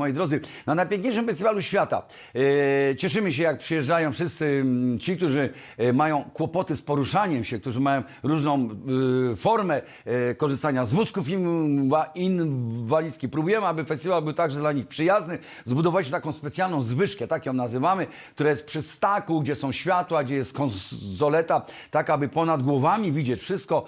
Moi drodzy, na najpiękniejszym festiwalu świata e, cieszymy się, jak przyjeżdżają wszyscy ci, którzy e, mają kłopoty z poruszaniem się, którzy mają różną e, formę korzystania z wózków inwa- inwalidzkich. Próbujemy, aby festiwal był także dla nich przyjazny. Zbudowaliśmy taką specjalną zwyżkę, tak ją nazywamy, która jest przy staku, gdzie są światła, gdzie jest konsoleta, tak aby ponad głowami widzieć wszystko.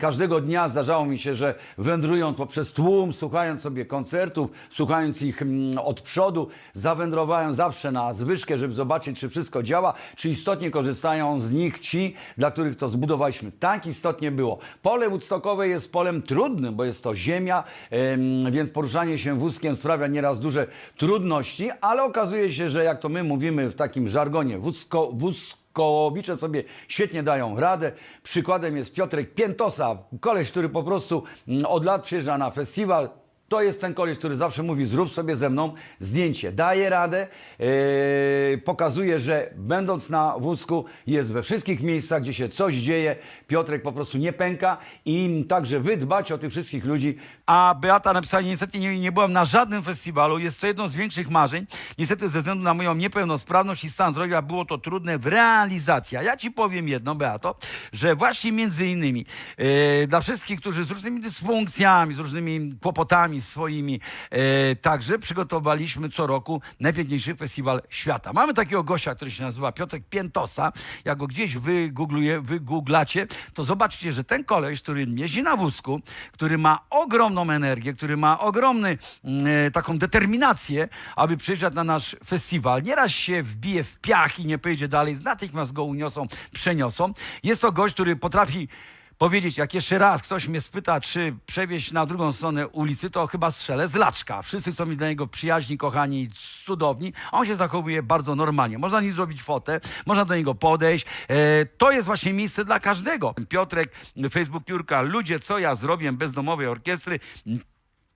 Każdego dnia zdarzało mi się, że wędrując poprzez tłum, słuchając sobie koncertów, słuchając ich mm, od przodu, zawędrowałem zawsze na zwyżkę, żeby zobaczyć, czy wszystko działa, czy istotnie korzystają z nich ci, dla których to zbudowaliśmy. Tak istotnie było. Pole Woodstockowe jest polem trudnym, bo jest to ziemia, em, więc poruszanie się wózkiem sprawia nieraz duże trudności, ale okazuje się, że jak to my mówimy w takim żargonie, wózko, wózko Kołowicze sobie świetnie dają radę. Przykładem jest Piotrek Piętosa, koleś, który po prostu mm, od lat przyjeżdża na festiwal. To jest ten koleś, który zawsze mówi, zrób sobie ze mną zdjęcie. Daje radę, yy, pokazuje, że będąc na wózku jest we wszystkich miejscach, gdzie się coś dzieje. Piotrek po prostu nie pęka i także wy dbacie o tych wszystkich ludzi. A Beata napisała, niestety nie, nie byłam na żadnym festiwalu. Jest to jedno z większych marzeń. Niestety ze względu na moją niepełnosprawność i stan zdrowia było to trudne w realizacji. A ja ci powiem jedno, Beato, że właśnie między innymi e, dla wszystkich, którzy z różnymi dysfunkcjami, z różnymi kłopotami swoimi, e, także przygotowaliśmy co roku najpiękniejszy festiwal świata. Mamy takiego gościa, który się nazywa Piotrek Piętosa. Jak go gdzieś wygoogluje, wygooglacie, to zobaczycie, że ten koleś, który jeździ na wózku, który ma ogromną energię, który ma ogromny mm, e, taką determinację, aby przyjeżdżać na nasz festiwal. Nieraz się wbije w piach i nie pojedzie dalej, natychmiast go uniosą, przeniosą. Jest to gość, który potrafi powiedzieć, jak jeszcze raz ktoś mnie spyta, czy przewieźć na drugą stronę ulicy, to chyba strzelę z laczka. Wszyscy są mi dla niego przyjaźni, kochani, cudowni. On się zachowuje bardzo normalnie. Można nim zrobić fotę, można do niego podejść. E, to jest właśnie miejsce dla każdego. Piotrek, Facebook Piórka, ludzie, co ja zrobię bez domowej orkiestry.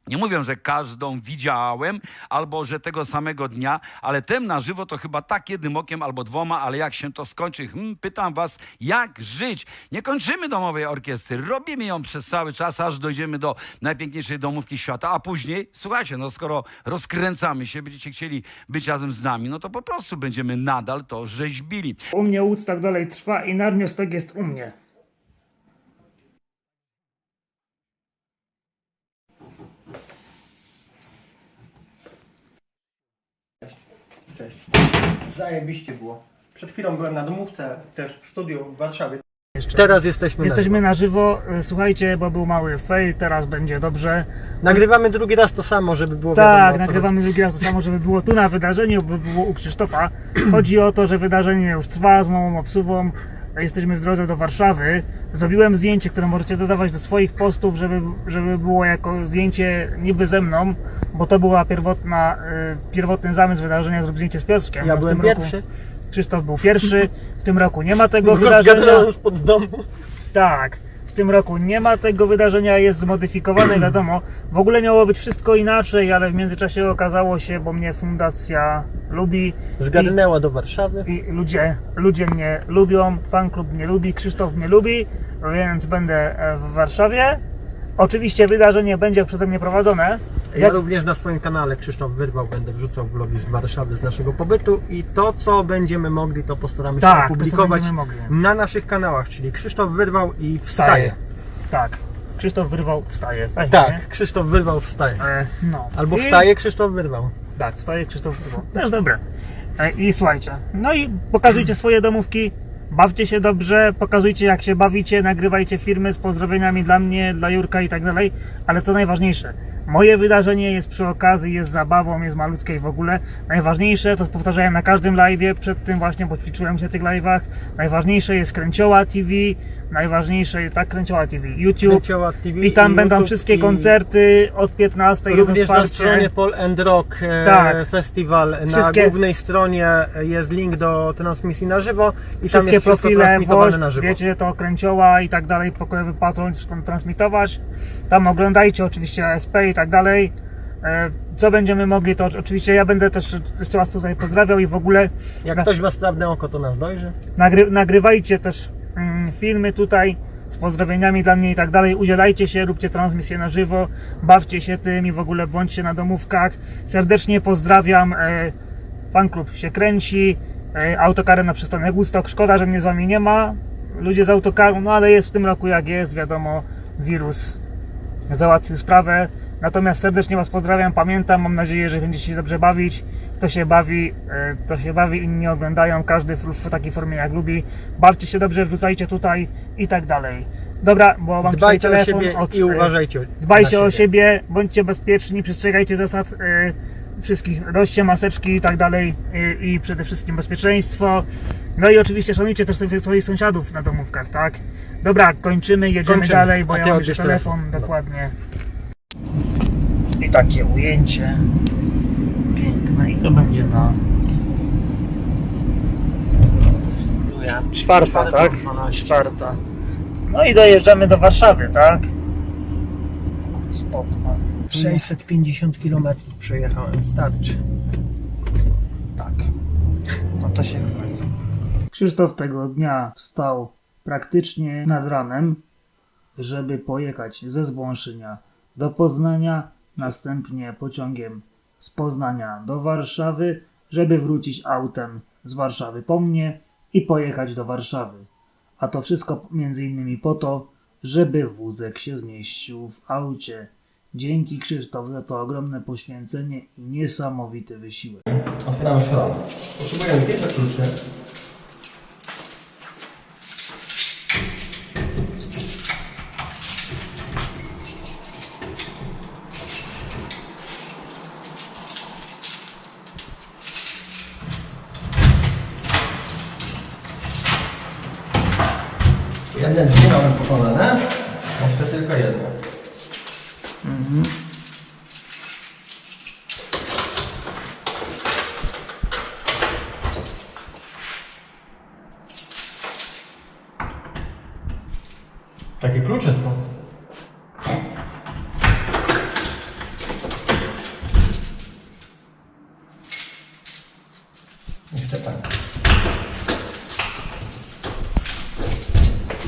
Nie mówię, że każdą widziałem, albo że tego samego dnia, ale tem na żywo to chyba tak jednym okiem albo dwoma, ale jak się to skończy, hmm, pytam was, jak żyć? Nie kończymy domowej orkiestry, robimy ją przez cały czas, aż dojdziemy do najpiękniejszej domówki świata, a później, słuchajcie, no skoro rozkręcamy się, będziecie chcieli być razem z nami, no to po prostu będziemy nadal to rzeźbili. U mnie Woodstock dalej trwa i Narmiostok jest u mnie. Cześć. Zajebiście było. Przed chwilą byłem na domówce, też w studiu w Warszawie. Teraz jesteśmy, Jesteśmy na... na żywo, y, słuchajcie, bo był mały fail, teraz będzie dobrze. Nagrywamy drugi raz to samo, żeby było Tak, wiadomo, o co nagrywamy drugi raz to samo, żeby było tu na wydarzeniu, by było u Krzysztofa. Chodzi o to, że wydarzenie już trwa z małą obsługą. Jesteśmy w drodze do Warszawy. Zrobiłem zdjęcie, które możecie dodawać do swoich postów, żeby, żeby było jako zdjęcie niby ze mną, bo to była pierwotna, y, pierwotny zamysł wydarzenia, zrób zdjęcie z Piotrkiem. Ja byłem tym roku pierwszy. Krzysztof był pierwszy, w tym roku nie ma tego Go wydarzenia. zgadnąłem spod domu. Tak, w tym roku nie ma tego wydarzenia, jest zmodyfikowane, wiadomo. W ogóle miało być wszystko inaczej, ale w międzyczasie okazało się, bo mnie fundacja lubi Zgadnęła do Warszawy. i, i ludzie, ludzie mnie lubią, fanklub mnie lubi, Krzysztof mnie lubi, więc będę e, w Warszawie. Oczywiście wydarzenie będzie przeze mnie prowadzone. Ja również na swoim kanale Krzysztof Wyrwał będę wrzucał vlogi z Warszawy, z naszego pobytu i to co będziemy mogli to postaramy się Tak, to, co opublikować będziemy mogli. na naszych kanałach, czyli Krzysztof Wyrwał i wstaje. Tak, Krzysztof wyrwał, wstaje. Fajnie, nie? Tak, Krzysztof Wyrwał wstaje. E, no. Albo I- wstaje Krzysztof Wyrwał. Tak, wstaje Krzysztof Wyrwał. Też dobre. E, I słuchajcie, no i pokazujcie swoje domówki, bawcie się dobrze, pokazujcie jak się bawicie, nagrywajcie filmy z pozdrowieniami dla mnie, dla Jurka i tak dalej, ale co najważniejsze, moje wydarzenie jest przy okazji, jest zabawą, jest malutkie i w ogóle. Najważniejsze, to powtarzałem na każdym live'ie, przed tym właśnie, bo ćwiczyłem się w tych live'ach, najważniejsze jest Kręcioła TV, najważniejsze jest, tak, Kręcioła TV, YouTube, Kręcioła TV i tam i będą YouTube wszystkie i- koncerty od 15 jest Również na stronie Pol and Rock e, Tak. Festival Wszystkie- na głównej stronie jest link do transmisji na żywo i wszystkie tam jest wszystko profile, transmitowane WOŚP, na żywo. wiecie, to kręcioła i tak dalej, pokojowy patrol chcą transmitować. Tam oglądajcie oczywiście ASP i tak dalej. E, Co będziemy mogli, to oczywiście ja będę też jeszcze Was tutaj pozdrawiał i w ogóle Jak ktoś ma sprawne oko, to nas dojrzy. nagry, nagrywajcie też mm, filmy tutaj z pozdrowieniami dla mnie i tak dalej. Udzielajcie się, róbcie transmisję na żywo, bawcie się tym i w ogóle bądźcie na domówkach. Serdecznie pozdrawiam. E, fanklub się kręci. E, autokarem na przystanek Ustok. Szkoda, że mnie z wami nie ma. Ludzie z autokaru, no ale jest w tym roku jak jest, wiadomo, wirus załatwił sprawę. Natomiast serdecznie Was pozdrawiam, pamiętam, mam nadzieję, że będziecie się dobrze bawić. Kto się bawi, e, to się bawi, inni oglądają, każdy w, takiej formie jak lubi. Bawcie się dobrze, wrzucajcie tutaj i tak dalej. Dobra, bo mam Dbajcie tutaj o telefon siebie od, i e, uważajcie. Dbajcie na o siebie, bądźcie bezpieczni, przestrzegajcie zasad e, wszystkich, noście maseczki i tak dalej i przede wszystkim bezpieczeństwo. No i oczywiście szanujcie też swoich- sąsiadów na domówkach, tak? Dobra, kończymy, jedziemy Kończymy. dalej, bo ja mam jeszcze telefon, telefon. dokładnie. I takie ujęcie piękne i to będzie na czwarta, tak? Czwarta. No i dojeżdżamy do Warszawy, tak? Spoko. 650 km przejechałem, starczy. Tak. No to się chwali. Krzysztof tego dnia wstał praktycznie nad ranem, żeby pojechać ze Zbąszynia do Poznania, następnie pociągiem z Poznania do Warszawy, żeby wrócić autem z Warszawy po mnie i pojechać do Warszawy. A to wszystko między innymi po to, żeby wózek się zmieścił w aucie. Dzięki Krzysztof za to ogromne poświęcenie i niesamowity wysiłek. Otwieramy stronę. Potrzebujemy pierwsze klucze. Jedne drzwi mamy pokonane, jeszcze tylko jedno. Takie klucze są. Jeszcze tak.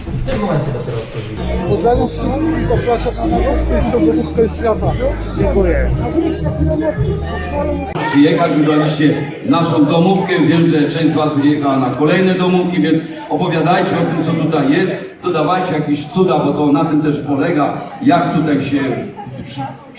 W tym momencie dopiero otworzyli. Pozdrawiam wszystkich, zapraszam na nową środowisko świata. Dziękuję. Przyjechać, wybraliście naszą domówkę. Wiem, że część z Was wyjechała na kolejne domówki, więc opowiadajcie o tym, co tutaj jest. Dodawajcie jakieś cuda, bo to na tym też polega, jak tutaj się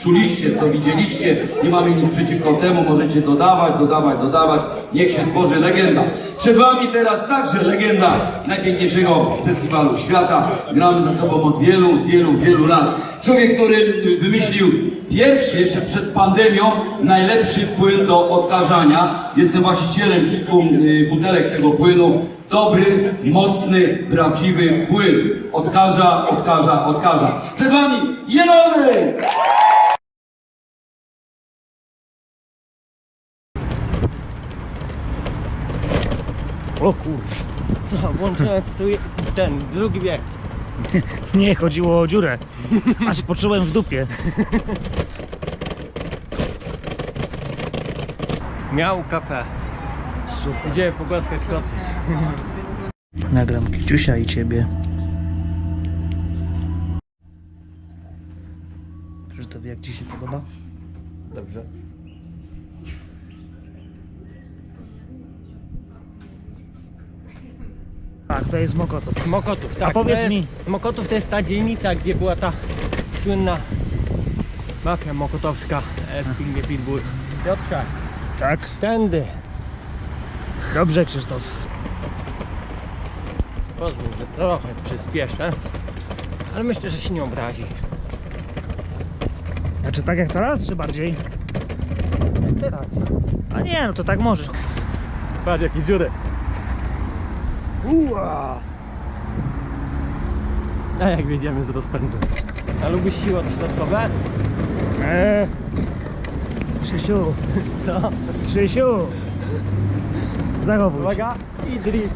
czuliście, co widzieliście. Nie mamy nic przeciwko temu, możecie dodawać, dodawać, dodawać. Niech się tworzy legenda. Przed Wami teraz także legenda najpiękniejszego festiwalu świata. Gramy ze sobą od wielu, wielu, wielu lat. Człowiek, który wymyślił pierwszy, jeszcze przed pandemią, najlepszy płyn do odkażania. Jestem właścicielem kilku y, butelek tego płynu. Dobry, mocny, prawdziwy płyn. Odkaża, odkaża, odkaża. Przed Wami Jelony! O kurw. Co, włączyłem tu je- ten drugi bieg. Nie, chodziło o dziurę. Aż poczułem w dupie. Miał kafe. Super. Idziemy pogłaskać koty. Nagram Kiciusia i ciebie. Krzysztof, jak ci się podoba? Dobrze. Tak, to jest Mokotów. Mokotów, tak. A powiedz to jest, mi- Mokotów to jest ta dzielnica, gdzie była ta słynna mafia mokotowska e, w filmie Pitbull. Piotrze, Tak? tędy. Dobrze, Krzysztof. Pozwól, że trochę przyspieszę. Ale myślę, że się nie obrazi. Znaczy tak jak teraz, czy bardziej? Teraz. A nie, no to tak możesz. Patrz jakie dziury. Ua! A jak wiedziemy z rozpędu. A lubisz siły odśrodkowe? Eee. Krzysiu, Co? Krzysiu. Zachowuj się. Uwaga i drift.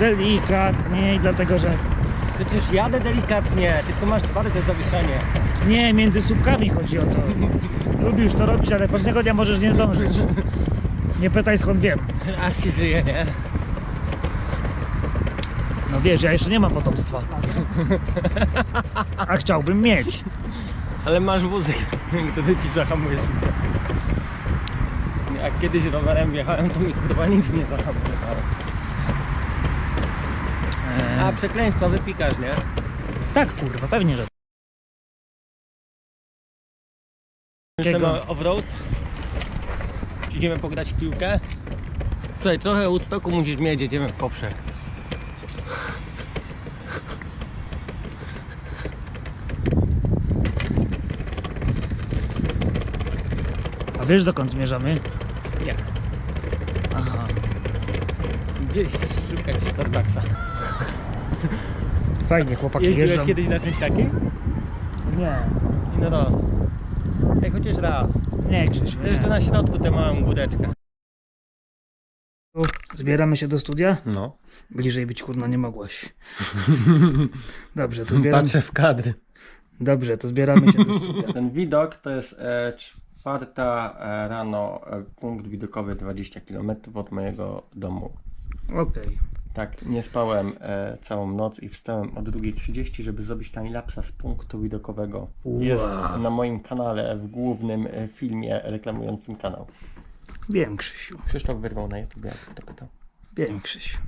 Delikatniej, dlatego że Przecież jadę delikatnie, tylko masz twarde zawieszenie. Nie, między słupkami chodzi o to. Lubisz to robić, ale pewnego dnia możesz nie zdążyć. Nie pytaj skąd wiem. A ci żyje, nie? No wiesz, ja jeszcze nie mam potomstwa. A chciałbym mieć. Ale masz wózek, wtedy ci zahamujesz. Jak kiedyś rowerem wjechałem, to mi kurwa nic nie zahamowało. A przekleństwa wypikasz, nie? Tak, kurwa, pewnie, że. Chcemy off-road? Idziemy pograć w piłkę? Słuchaj, trochę Woodstocku musisz mieć, jedziemy w poprzek. A wiesz dokąd zmierzamy? Nie. Aha. Gdzieś szukać Starbucksa. Fajnie, chłopaki Jeździłeś jeżdżą. kiedyś na czymś takim? Nie, I no raz. Chociaż raz. nie Krzysiu, To jeszcze nie. na środku tę małą góreczkę. Zbieramy się do studia? No. Bliżej być kurna nie mogłaś. Dobrze, to zbieramy, w kadry. dobrze, to zbieramy się do studia. Ten widok to jest e, czwarta e, rano, e, punkt widokowy 20 km od mojego domu. Okej. Tak, nie spałem e, całą noc i wstałem o 2.30, żeby zrobić timelapsa z punktu widokowego. Jest Wow. na moim kanale w głównym e, filmie reklamującym kanał. Wiem Krzysiu, Krzysztof wyrwał na YouTube, jak kto pytał. wiem Krzysiu.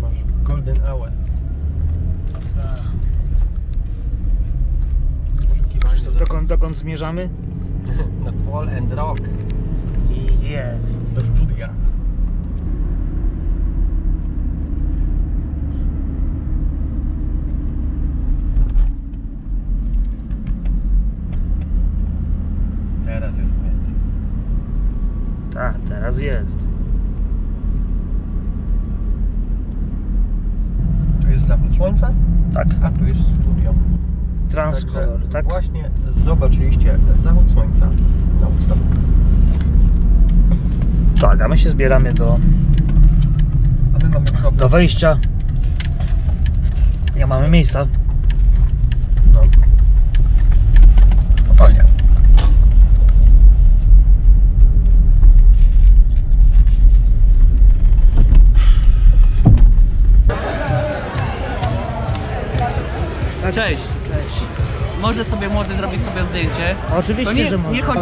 Masz golden hour. To dokąd, dokąd zmierzamy? Na Fall and Rock Je. do studia. Teraz jest ujęcie. Tak, teraz jest. Tu jest zachód słońca, Tak, a tu jest studio. transkolor, tak? Właśnie zobaczyliście zachód słońca na Woodstocku. Tak, a my się zbieramy do, A my mamy problem. do wejścia. Nie mamy miejsca. Cześć. Cześć. Może sobie młody zrobić sobie zdjęcie. Oczywiście, nie, że może. nie chodzi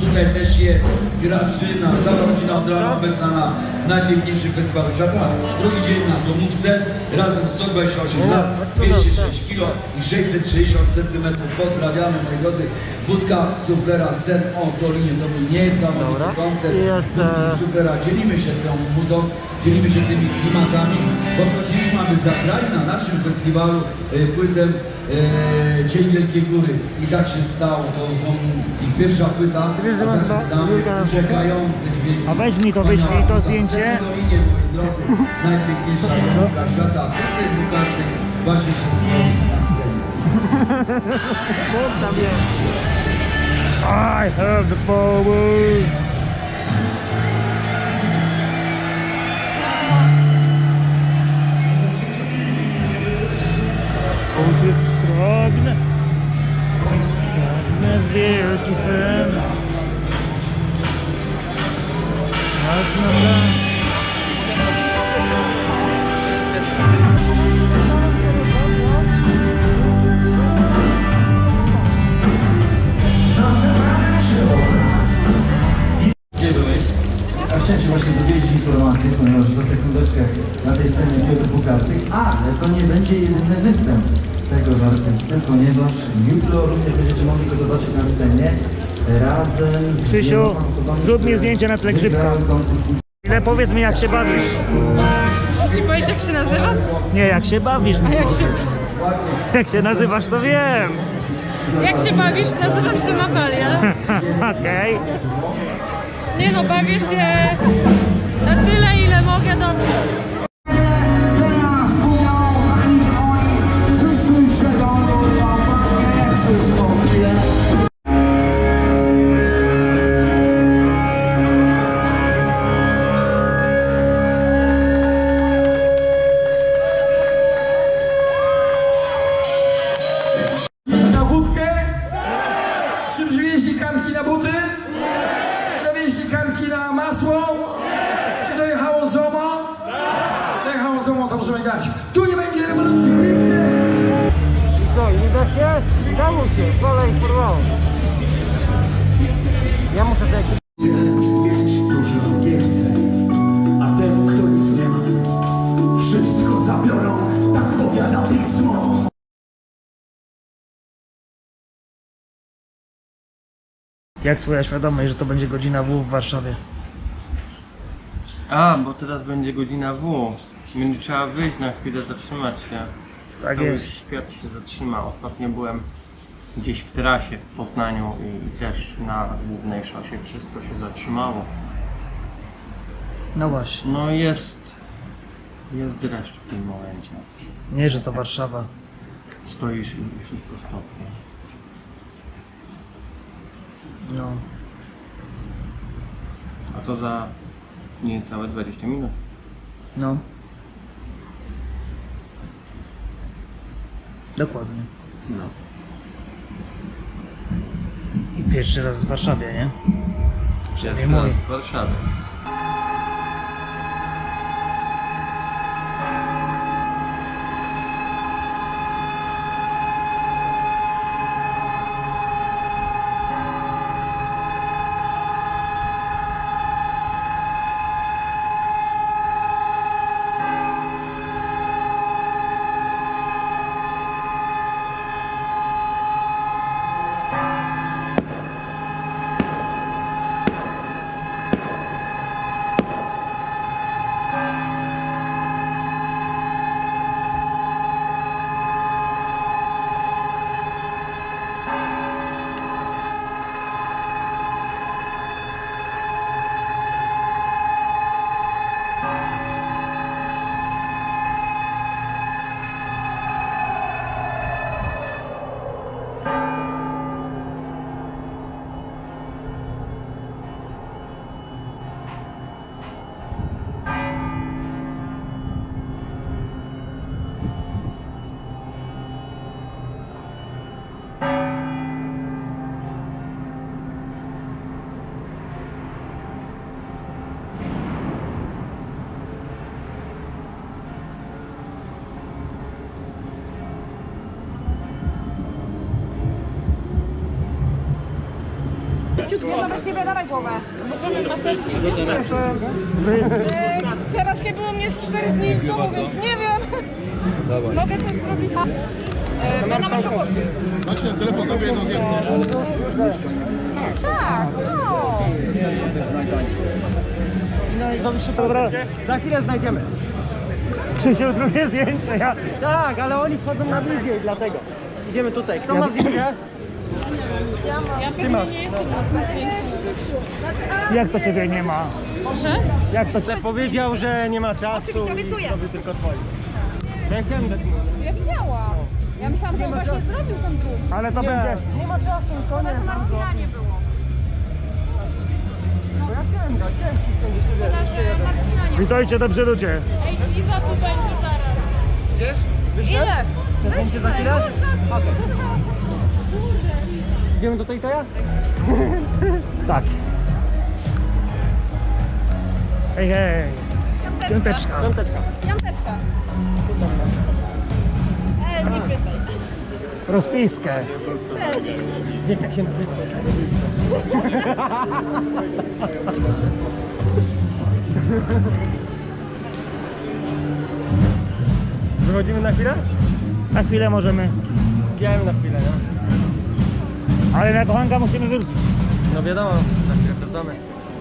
Tutaj też jest Grażyna, cała rodzina od rana obecna na najpiękniejszym festiwalu świata. Drugi dzień na domówce, razem 128 lat, 206 kg i 660 cm. Pozdrawiamy moi drodzy. Budka Supera Sen o Dolinie, to był niesamowity koncert. Jest, Budki Supera, dzielimy się tą muzą, dzielimy się tymi klimatami. Poprosiliśmy, aby zagrali na naszym festiwalu e, płytę e, Cień Wielkiej Góry. I tak się stało, to są ich pierwsza płyta. A tak damy. A weź mi to, wyślij to zdjęcie. Dolinie, moi drodzy, najpiękniejsza muzyka świata. Królej Bukarty właśnie się stoi na scenie. I have the power. Jutro również będziecie mogli go zobaczyć na scenie razem z Krzysiu, wieloma osobami, zrób mi które zdjęcie na tle grzybka. wygrały konkurs Ile powiedz mi jak się bawisz? Ci powiesz jak się nazywa? Nie, jak się bawisz. A jak się, Jak się nazywasz, to wiem. jak się bawisz? Nazywam się Natalia. Okej. Nie no, bawię się na tyle ile mogę dobrze. Masło? Czy dojechało ZOMO? Dojechało ZOMO, to możemy grać. Tu nie będzie rewolucji, Vincent! Co, nie da się? Dało się, kolej porwało. Ja muszę to jakieś... mieć dużo więcej, a ten, kto nic nie ma, wszystko zabiorą, tak powiada pismo. Jak twoja świadomość, że to będzie godzina W w Warszawie? A, bo teraz będzie godzina W. Będzie trzeba wyjść na chwilę, zatrzymać się. Tak Cały jest. świat się zatrzyma. Ostatnio byłem gdzieś w trasie w Poznaniu i też na głównej szosie wszystko się zatrzymało. No właśnie. No jest... Jest dreszcz w tym momencie. Nie, że to Warszawa. Stoisz i wszystko stopnie. No. A to za niecałe 20 minut. No. Dokładnie. No. I pierwszy raz w Warszawie, nie? Przynajmniej mój. w Warszawie. Teraz nie było mnie z 4 dni w domu, więc nie wiem. Mogę coś zrobić? E, Pana masz opłatki. Masz ten telefon sobie jedno Tak, no. Dobra. Za chwilę znajdziemy. Krzysiu, drugie zdjęcie, ja... Tak, ale oni wchodzą na wizję i dlatego. Idziemy tutaj. Kto ma wizję? Ja pewnie nie jestem na tym zdjęciu. Jak to ciebie nie ma? Proszę? Jak to cię... Powiedział, że nie ma czasu Oczywiście, i zrobił tylko twoje. Ja chciałem dać mu. Ja widziałam. Ja myślałam, że on właśnie zrobił ten dług. Ale to będzie... Nie ma czasu, koniec. Nawet Marcina nie było. Bo ja chciałem dać, chciałem wiesz. Że Marcina nie było. Witajcie, dobrzy ludzie. Ej, Liza tu będzie zaraz. Ile? Też będzie za chwilę? Okej. Idziemy do tej toja? Tak. Hej, hej. Piąteczka. Piąteczka. Piąteczka. E, nie pytaj. Rozpiskę. Wiek jak się nazywa. Wychodzimy na chwilę? Na chwilę możemy. Idziemy na chwilę, no. Ale na kochanka musimy wrócić. No wiadomo, za chwilę wracamy.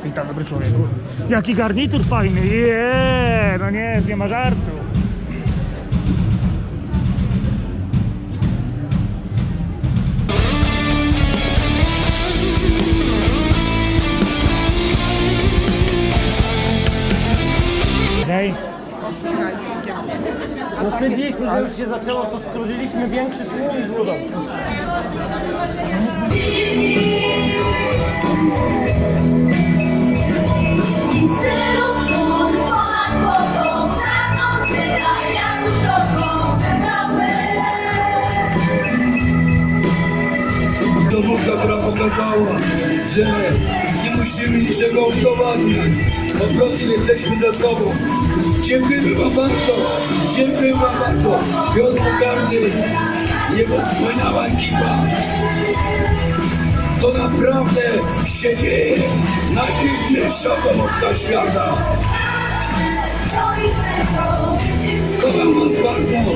Witam, dobry człowieku. Jaki garnitur fajny. Jeee, no nie, nie ma żartu. Stwierdziliśmy, że już się zaczęło, to stworzyliśmy większy tłum i było domówka, która pokazała, że nie musimy niczego udowadniać. Po prostu jesteśmy ze sobą. Dziękujemy Wam bardzo. Dziękujemy Wam bardzo. Piotr Bukarty, jego wspaniała ekipa. To naprawdę się dzieje. Najpiękniejsza domówka świata. Kocham Was bardzo.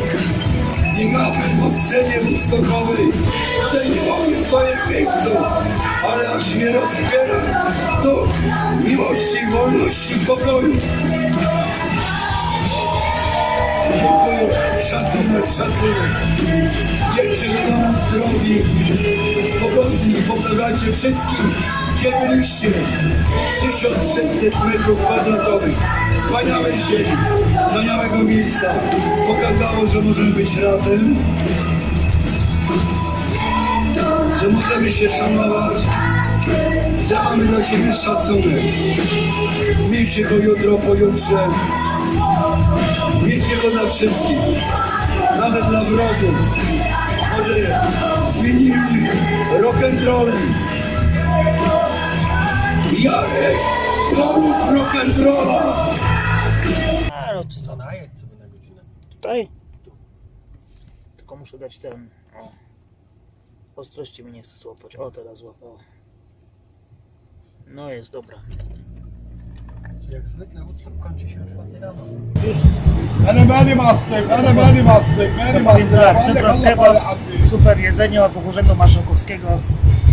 Biegamy po scenie woodstockowej. Tutaj nie mogę w swoim miejscu, ale aż mnie rozbiera do miłości, wolności, pokoju. Dziękuję. Szacunek, szacunek. Wielczymy do nas zdrowi, pogodni, powtarzajcie wszystkim, gdzie byliście. 1600 metrów kwadratowych, wspaniałej ziemi, wspaniałego miejsca. Pokazało, że możemy być razem, że możemy się szanować, że mamy dla siebie szacunek. Miejcie go jutro, pojutrze, miejcie go dla wszystkich, nawet dla wrogów. Może zmienimy ich rock'n'rollem. Jarek, polub rock'n'rolla. A, no to, to tutaj. Tylko muszę dać ten. O. Ostrości mi nie chce złapać. O, teraz złapało. No jest dobra انا مالي معصب انا مالي معصب مالي Powiem معصب tak, بقول لك Cytros الله Kebab, طالع عندي super jedzenie od Bogurzego Maszokowskiego.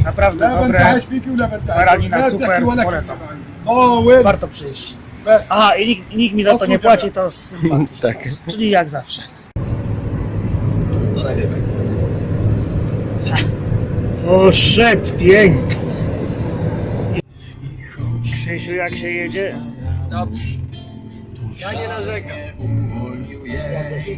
Naprawdę لا dobre. بنتعش فيكي ولا بنتعش Baranina لا super, بتحكي ولا polecam. كلمة عندي. اه وين Warto przyjść. بس A, i nikt, nikt mi za to nie Posłuchaj. płaci, to z sympatii. Tak. Czyli jak zawsze. Poszedł pięknie. Krzysiu, jak się jedzie? Dobrze. Ja nie narzekam. Uwolnił jej. Ja to się